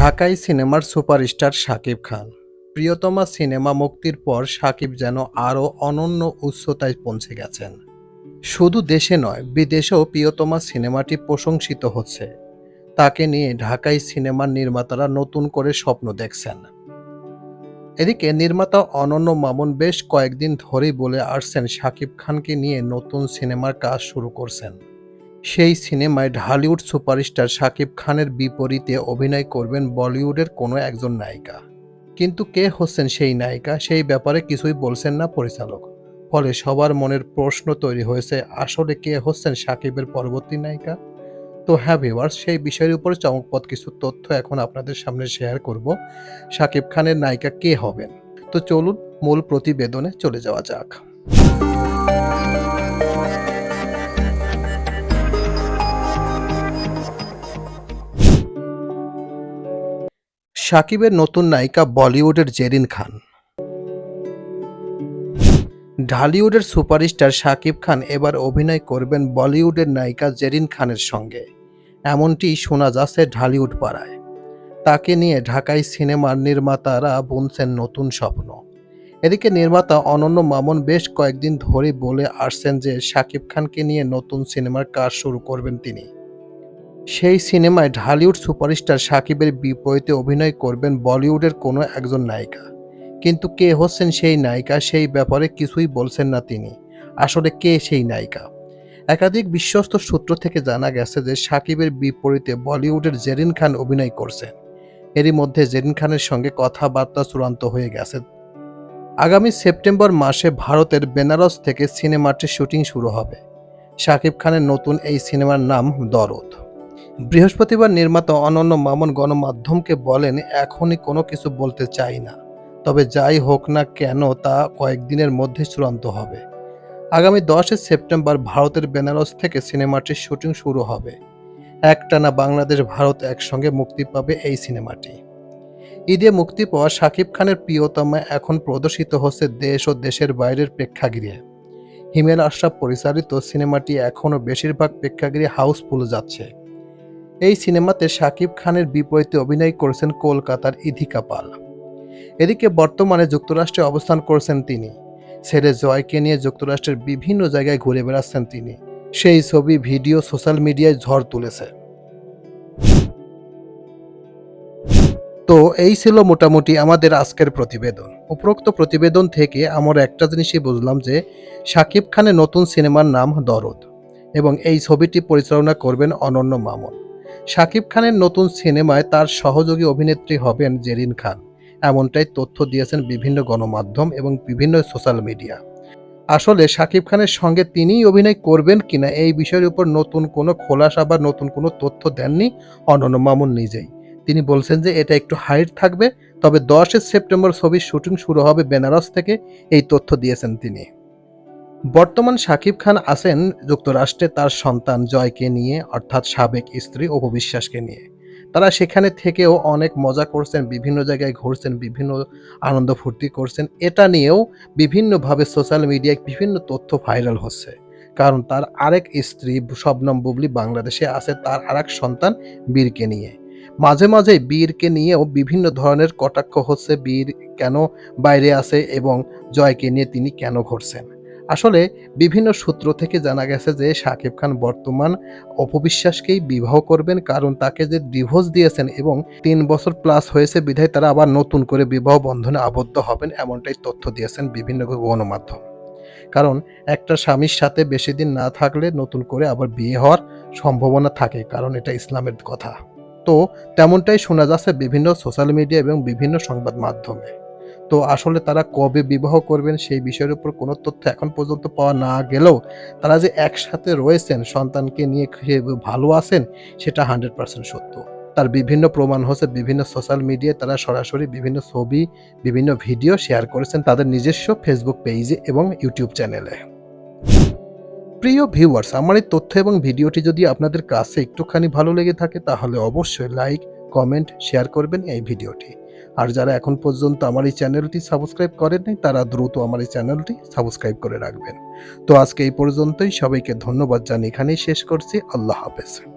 ঢাকাই সিনেমার সুপারস্টার শাকিব খান। প্রিয়তমা সিনেমা মুক্তির পর শাকিব যেন আরও অনন্য উচ্চতায় পৌঁছে গেছেন। শুধু দেশে নয়, বিদেশেও প্রিয়তমা সিনেমাটি প্রশংসিত হচ্ছে। তাকে নিয়ে ঢাকাই সিনেমার নির্মাতারা নতুন করে স্বপ্ন দেখছেন। এদিকে নির্মাতা অনন্য মামুন বেশ কয়েকদিন ধরেই বলে আসছেন শাকিব খানকে নিয়ে নতুন সিনেমার কাজ শুরু করছেন। সেই সিনেমায় ঢালিউড সুপারস্টার শাকিব খানের বিপরীতে অভিনয় করবেন বলিউডের কোনো একজন নায়িকা। কিন্তু কে হচ্ছেন সেই নায়িকা, সেই ব্যাপারে কিছুই বলছেন না পরিচালক। ফলে সবার মনের প্রশ্ন তৈরি হয়েছে, আসলে কে হচ্ছেন শাকিবের পরবর্তী নায়িকা? তো হ্যাঁ ভিউয়ার্স সেই বিষয়ের উপর চমকপদ কিছু তথ্য এখন আপনাদের সামনে শেয়ার করব। শাকিব খানের নায়িকা কে হবেন? তো চলুন মূল প্রতিবেদনে চলে যাওয়া যাক। সাকিবের নতুন নায়িকা বলিউডের জেরিন খান। ঢালিউডের সুপারস্টার শাকিব খান এবার অভিনয় করবেন বলিউডের নায়িকা জেরিন খানের সঙ্গে। এমনটি শোনা যাচ্ছে ঢালিউড পাড়ায়। তাকে নিয়ে ঢাকায় সিনেমার নির্মাতারা বুনছেন নতুন স্বপ্ন। এদিকে নির্মাতা অনন্য মামুন বেশ কয়েকদিন ধরে বলে আসছেন যে শাকিব খানকে নিয়ে নতুন সিনেমার কাজ শুরু করবেন তিনি। সেই সিনেমায় ঢালিউড সুপারস্টার সাকিবের বিপরীতে অভিনয় করবেন বলিউডের কোনো একজন নায়িকা। কিন্তু কে হচ্ছেন সেই নায়িকা সেই ব্যাপারে কিছুই বলছেন না তিনি। আসলে কে সেই নায়িকা? একাধিক বিশ্বস্ত সূত্র থেকে জানা গেছে যে সাকিবের বিপরীতে বলিউডের জেরিন খান অভিনয় করছেন। এরই মধ্যে জেরিন খানের সঙ্গে কথাবার্তা চূড়ান্ত হয়ে গেছে। আগামী সেপ্টেম্বর মাসে ভারতের বেনারস থেকে সিনেমাটির শুটিং শুরু হবে। শাকিব খানের নতুন এই সিনেমার নাম দরদ। বৃহস্পতিবার নির্মাতা অনন্য মামুন গণমাধ্যমকে বলেন, এখনই কোনো কিছু বলতে চাই না। তবে যাই হোক না কেন, তা কয়েকদিনের মধ্যে চূড়ান্ত হবে। আগামী দশই সেপ্টেম্বর ভারতের বেনারস থেকে সিনেমাটির শুটিং শুরু হবে। একটানা বাংলাদেশ ভারত একসঙ্গে মুক্তি পাবে এই সিনেমাটি। ঈদে মুক্তি পাওয়া শাকিব খানের প্রিয়তমা এখন প্রদর্শিত হচ্ছে দেশ ও দেশের বাইরের প্রেক্ষাগৃহে। হিমেল আশরাফ পরিচালিত সিনেমাটি এখনও বেশিরভাগ প্রেক্ষাগৃহে হাউসফুল যাচ্ছে। এই সিনেমাতে শাকিব খানের বিপরীতে অভিনয় করেছেন কলকাতার ইধিকা পাল। এদিকে বর্তমানে যুক্তরাষ্ট্রে অবস্থান করছেন তিনি। ছেলে জয়কে নিয়ে যুক্তরাষ্ট্রের বিভিন্ন জায়গায় ঘুরে বেড়াচ্ছেন তিনি। সেই ছবি ভিডিও সোশ্যাল মিডিয়ায় ঝড় তুলেছে। তো এই ছিল মোটামুটি আমাদের আজকের প্রতিবেদন। উপরোক্ত প্রতিবেদন থেকে আমার একটা জিনিসই বুঝলাম যে, শাকিব খানের নতুন সিনেমার নাম দরদ এবং এই ছবিটি পরিচালনা করবেন অনন্য মামুন। শাকিব খানের নতুন সিনেমায় তার সহযোগী অভিনেত্রী হবেন জেরিন খান। এমনটাই তথ্য দিয়েছেন বিভিন্ন গণমাধ্যম এবং বিভিন্ন সোশ্যাল মিডিয়া। আসলে শাকিব খানের সঙ্গে তিনিই অভিনয় করবেন কিনা এই বিষয়ের উপর নতুন কোনো খোলাসা বা নতুন কোনো তথ্য দেননি অনন্য মামুন নিজেই। তিনি বলছেন যে এটা একটু হাইট থাকবে, তবে দশই সেপ্টেম্বর ছবির শুটিং শুরু হবে বেনারস থেকে, এই তথ্য দিয়েছেন তিনি। বর্তমান শাকিব খান আছেন যুক্তরাষ্ট্রে তার সন্তান জয়কে নিয়ে, অর্থাৎ সাবেক স্ত্রী অপবিশ্বাসকে নিয়ে। তারা সেখানে থেকেও অনেক মজা করছেন, বিভিন্ন জায়গায় ঘুরছেন, বিভিন্ন আনন্দ ফুর্তি করছেন। এটা নিয়েও বিভিন্নভাবে সোশ্যাল মিডিয়ায় বিভিন্ন তথ্য ভাইরাল হচ্ছে। কারণ তার আরেক স্ত্রী শবনম বুবলি বাংলাদেশে আছে, তার আরেক সন্তান বীরকে নিয়ে। মাঝে মাঝে বীরকে নিয়েও বিভিন্ন ধরনের কটাক্ষ হচ্ছে, বীর কেন বাইরে আছে এবং জয়কে নিয়ে তিনি কেন ঘুরছেন। আসলে বিভিন্ন সূত্র থেকে জানা গেছে যে শাকিব খান বর্তমান অপবিশ্বাসকেই বিবাহ করবেন কারণ তাকে যে ডিভোর্স দিয়েছেন এবং তিন বছর প্লাস হয়েছে, বিধায় তারা আবার নতুন করে বিবাহ বন্ধনে আবদ্ধ হবেন এমনটাই তথ্য দিয়েছেন বিভিন্ন গণমাধ্যম। কারণ একটা স্বামীর সাথে বেশি দিন না থাকলে নতুন করে আবার বিয়ে হওয়ার সম্ভাবনা থাকে, কারণ এটা ইসলামের কথা। তো তেমনটাই শোনা যাচ্ছে বিভিন্ন সোশ্যাল মিডিয়া এবং বিভিন্ন সংবাদ মাধ্যমে। তো আসলে তারা কবে বিবাহ করবেন সেই বিষয়ের উপর কোনো তথ্য এখন পর্যন্ত পাওয়া না গেলেও তারা যে একসাথে রয়েছেন, সন্তানকে নিয়ে ভালো আছেন, সেটা হান্ড্রেড পার্সেন্ট সত্য। তার বিভিন্ন প্রমাণ হচ্ছে, বিভিন্ন সোশ্যাল মিডিয়ায় তারা সরাসরি বিভিন্ন ছবি, বিভিন্ন ভিডিও শেয়ার করেছেন তাদের নিজস্ব ফেসবুক পেজে এবং ইউটিউব চ্যানেলে। প্রিয় ভিউয়ার্স, আমার এই তথ্য এবং ভিডিওটি যদি আপনাদের কাছে একটুখানি ভালো লেগে থাকে, তাহলে অবশ্যই লাইক, কমেন্ট, শেয়ার করবেন এই ভিডিওটি। আর যারা এখন পর্যন্ত আমার এই চ্যানেলটি সাবস্ক্রাইব করেননি, তারা দ্রুত আমার এই চ্যানেলটি সাবস্ক্রাইব করে রাখবেন। তো আজকে এই পর্যন্তই, সবাইকে ধন্যবাদ জানিয়ে এখানেই শেষ করছি। আল্লাহ হাফেজ।